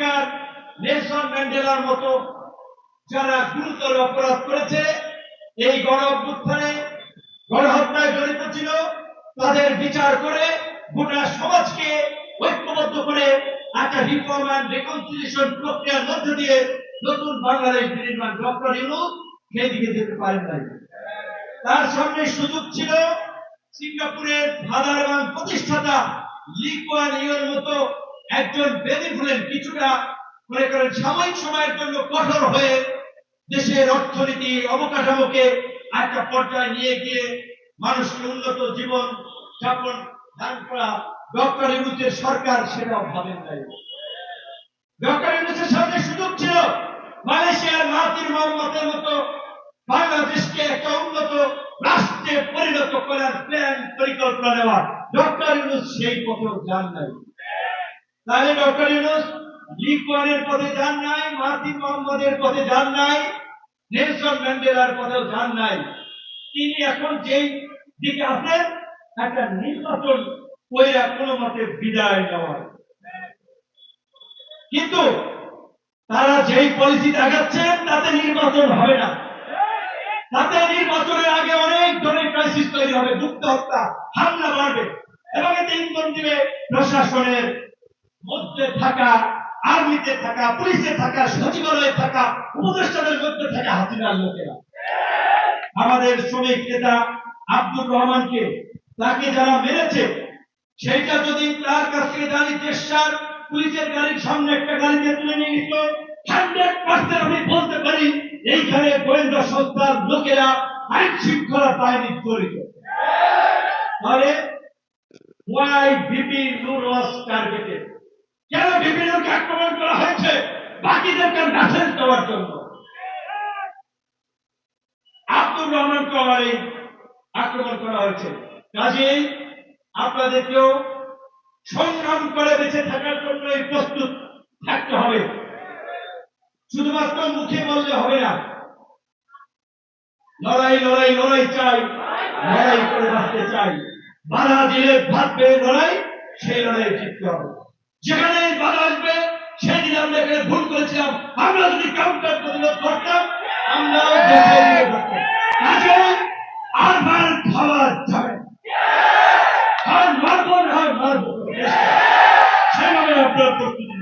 আফ্রিকার নেলসন ম্যান্ডেলার মতো যারা গুরুতর অপরাধ করেছে, এই গণ অভ্যুত্থানে গণহত্যায় জড়িত ছিল, তাদের বিচার করে গোটা সমাজকে ঐক্যবদ্ধ করে একটা রিফর্ম অ্যান্ড রেকনসিলিয়েশন প্রক্রিয়ার মধ্য দিয়ে নতুন বাংলাদেশ নির্মাণ, ডক্টর ইউনুস সেদিকে যেতে পারেন নাই। তার সামনে সুযোগ ছিল, সিঙ্গাপুরের ফাদার এবং প্রতিষ্ঠাতা লিকুয়ান ইউর মতো একজন বেদি ফুলেন কিছুটা মনে করেন সাময়িক সময়ের জন্য কঠোর হয়ে দেশের অর্থনীতি অবকাঠামোকে একটা পর্যায়ে নিয়ে গিয়ে মানুষকে উন্নত জীবন যাপন, দান করা। ডক্টর ইউনুসের সরকার সেটাও ভাবেন নাই। ডক্টর ইউনুসের সামনে সুযোগ ছিল। মালয়েশিয়ার মাহাতির মোহাম্মদের মতো বাংলাদেশকে একটা উন্নত রাষ্ট্রে পরিণত করার প্ল্যান পরিকল্পনা নেওয়া। ডক্টর ইউনুস সেই পথেও যান নাই। তাহলে ডক্টর ইউনুস লি কুয়ানের পথে যান নাই মাহাতির মোহাম্মদের পথে যান নাই, নেলসন ম্যান্ডেলার পথেও যান নাই। তিনি এখন যেই দিকে আছেন, একটা নির্বাচন কইরা কোনো মতে বিদায় নেওয়ার কিন্তু তারা যেই পলিসি দেখাচ্ছেন, তাতে নির্বাচন হবে না। তাতে নির্বাচনের আগে অনেক ধরনের ক্রাইসিস তৈরি হবে গুপ্ত হত্যা হামলা বাড়বে। এবং এতে ইন্ধন দিবে প্রশাসনের মধ্যে থাকা, আর্মিতে থাকা, পুলিশে থাকা, সচিবালয়ে থাকা, উপদেষ্টাদের মধ্যে থাকা হাসিনার লোকেরা। আমাদের শ্রমিক নেতা আব্দুর রহমানকে, তাকে যারা মেরেছে, সেইটা যদি তার কাছ থেকে জানি চেষ্টার পুলিশের গাড়ির সামনে একটা গাড়িতে তুলে নিয়ে নিত হান্ড্রেড পার্সেন্ট আমি বলতে পারি, এইখানে গোয়েন্দা সংস্থার লোকেরা আইন শৃঙ্খলা বাহিনী জড়িত। তাহলে why BP Noor was targeted বাকিদেরকে মেসেজ দেওয়ার জন্য। আব্দুর রহমান কমারি আক্রমণ করা হয়েছে। আপনাদেরকেও সংগ্রাম করে বেঁচে থাকার জন্য প্রস্তুত থাকতে হবে। শুধুমাত্র মুখে বললে হবে না। লড়াই লড়াই লড়াই চাই। লড়াই করে বাঁচতে চাই। বাধা দিলে ভাববে লড়াই, সেই লড়াই জিততে হবে। যেখানে বাধা আসবে আমরা এখানে ভুল করেছিলাম আমরা যদি কাউন্টার প্রতিরোধ করতাম আমরা আর মার খাওয়া যাবে আর মারব আর মারব সেভাবে আপনার প্রস্তুতি